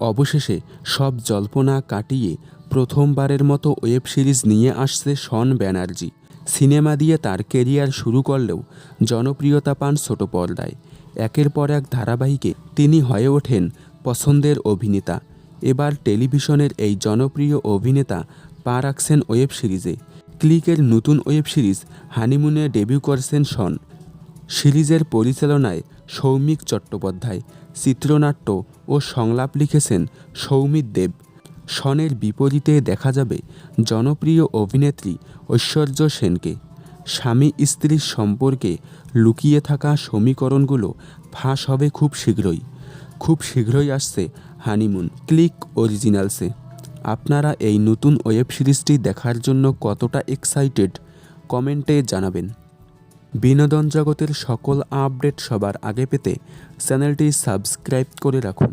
অবশেষে সব জল্পনা কাটিয়ে প্রথমবারের মতো ওয়েব সিরিজ নিয়ে আসছে শন ব্যানার্জি। সিনেমা দিয়ে তার কেরিয়ার শুরু করলেও জনপ্রিয়তা পান ছোট পর্দায়। একের পর এক ধারাবাহিকে তিনি হয়ে ওঠেন পছন্দের অভিনেতা। এবার টেলিভিশনের এই জনপ্রিয় অভিনেতা পা রাখছেন ওয়েব সিরিজে। ক্লিকের নতুন ওয়েব সিরিজ হানিমুনে ডেবিউ করছেন শন। সিরিজের পরিচালনায় সৌমিক চট্টোপাধ্যায়, চিত্রনাট্য ও সংলাপ লিখেছেন সৌমিত দেব। শনের বিপরীতে দেখা যাবে জনপ্রিয় অভিনেত্রী ঐশ্বর্য সেনকে। স্বামী স্ত্রীর সম্পর্কে লুকিয়ে থাকা সমীকরণগুলো ফাঁস হবে খুব শীঘ্রই। খুব শীঘ্রই আসছে হানিমুন ক্লিক অরিজিনালসে। আপনারা এই নতুন ওয়েব সিরিজটি দেখার জন্য কতটা এক্সাইটেড? কমেন্টে জানাবেন। বিনোদন জগতের সকল আপডেট সবার আগে পেতে চ্যানেলটি সাবস্ক্রাইব করে রাখুন।